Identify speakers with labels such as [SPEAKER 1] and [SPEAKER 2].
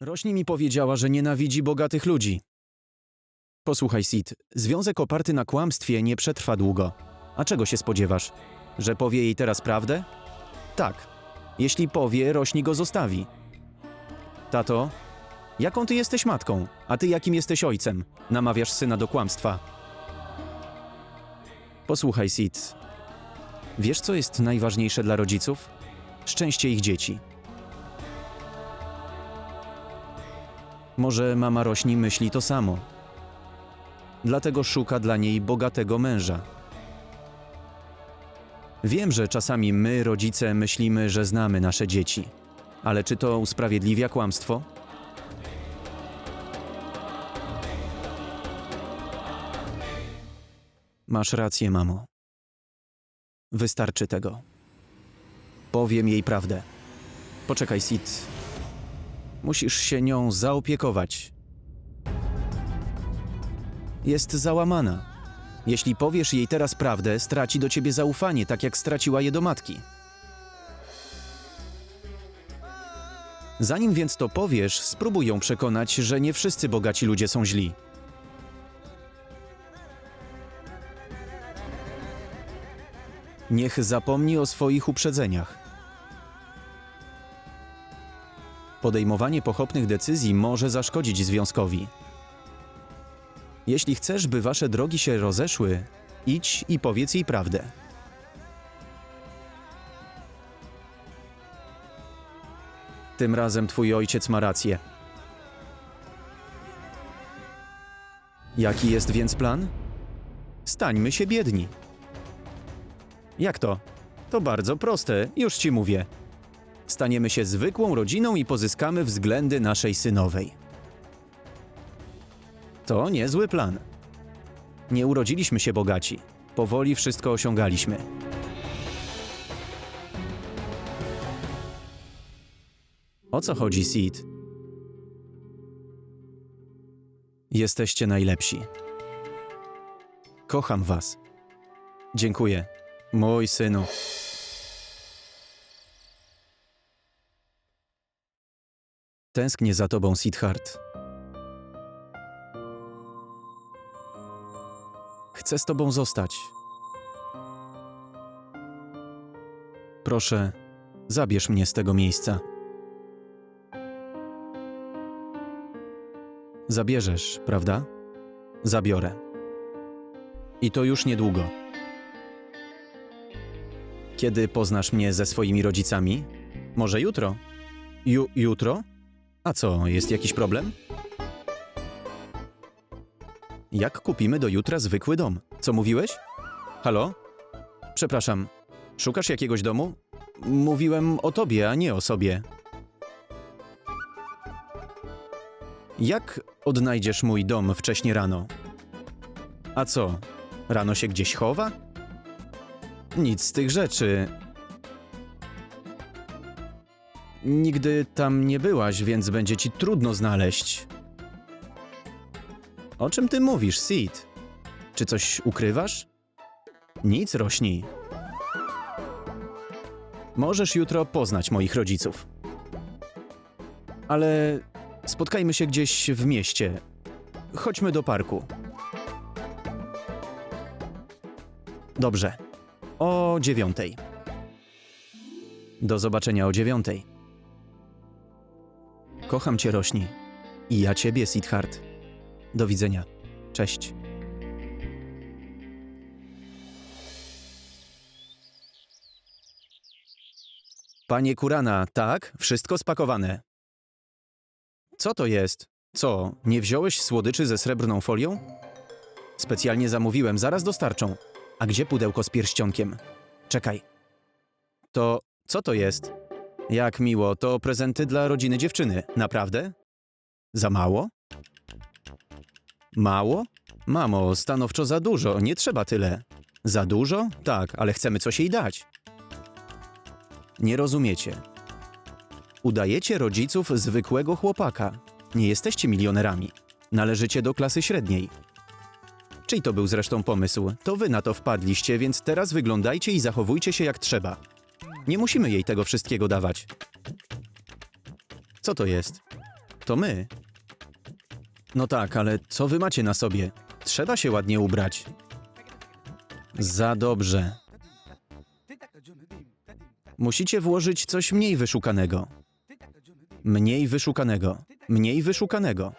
[SPEAKER 1] Rośni mi powiedziała, że nienawidzi bogatych ludzi. Posłuchaj, Sid, związek oparty na kłamstwie nie przetrwa długo. A czego się spodziewasz? Że powie jej teraz prawdę? Tak. Jeśli powie, rośni go zostawi. Tato, jaką ty jesteś matką, a ty jakim jesteś ojcem? Namawiasz syna do kłamstwa. Posłuchaj, Sid. Wiesz, co jest najważniejsze dla rodziców? Szczęście ich dzieci. Może mama rośni myśli to samo. Dlatego szuka dla niej bogatego męża. Wiem, że czasami my, rodzice, myślimy, że znamy nasze dzieci. Ale czy to usprawiedliwia kłamstwo? Masz rację, mamo. Wystarczy tego. Powiem jej prawdę. Poczekaj, Sid. Musisz się nią zaopiekować. Jest załamana. Jeśli powiesz jej teraz prawdę, straci do ciebie zaufanie, tak jak straciła je do matki. Zanim więc to powiesz, spróbuj ją przekonać, że nie wszyscy bogaci ludzie są źli. Niech zapomni o swoich uprzedzeniach. Podejmowanie pochopnych decyzji może zaszkodzić związkowi. Jeśli chcesz, by wasze drogi się rozeszły, idź i powiedz jej prawdę. Tym razem twój ojciec ma rację. Jaki jest więc plan? Stańmy się biedni. Jak to? To bardzo proste, już ci mówię. Staniemy się zwykłą rodziną i pozyskamy względy naszej synowej. To niezły plan. Nie urodziliśmy się bogaci. Powoli wszystko osiągaliśmy. O co chodzi, Sid? Jesteście najlepsi. Kocham was. Dziękuję. Mój synu. Tęsknię za tobą, Sidhart. Chcę z tobą zostać. Proszę, zabierz mnie z tego miejsca. Zabierzesz, prawda? Zabiorę. I to już niedługo. Kiedy poznasz mnie ze swoimi rodzicami? Może jutro? Ju jutro? A co, jest jakiś problem? Jak kupimy do jutra zwykły dom? Co mówiłeś? Halo? Przepraszam, szukasz jakiegoś domu? Mówiłem o tobie, a nie o sobie. Jak odnajdziesz mój dom wcześnie rano? A co? Rano się gdzieś chowa? Nic z tych rzeczy. Nigdy tam nie byłaś, więc będzie ci trudno znaleźć. O czym ty mówisz, Sid? Czy coś ukrywasz? Nic, rośni. Możesz jutro poznać moich rodziców. Ale spotkajmy się gdzieś w mieście. Chodźmy do parku. Dobrze. O dziewiątej. Do zobaczenia o dziewiątej. Kocham cię, rośni. I ja ciebie, Sidhart. Do widzenia. Cześć. Panie Kurana, tak, wszystko spakowane. Co to jest? Co, nie wziąłeś słodyczy ze srebrną folią? Specjalnie zamówiłem, zaraz dostarczą. A gdzie pudełko z pierścionkiem? Czekaj. To co to jest? Jak miło, to prezenty dla rodziny dziewczyny. Naprawdę? Za mało? Mało? Mamo, stanowczo za dużo, nie trzeba tyle. Za dużo? Tak, ale chcemy coś jej dać. Nie rozumiecie. Udajecie rodziców zwykłego chłopaka. Nie jesteście milionerami. Należycie do klasy średniej. Czyj to był zresztą pomysł? To wy na to wpadliście, więc teraz wyglądajcie i zachowujcie się jak trzeba. Nie musimy jej tego wszystkiego dawać. Co to jest? To my. No tak, ale co wy macie na sobie? Trzeba się ładnie ubrać. Za dobrze. Musicie włożyć coś mniej wyszukanego. Mniej wyszukanego. Mniej wyszukanego.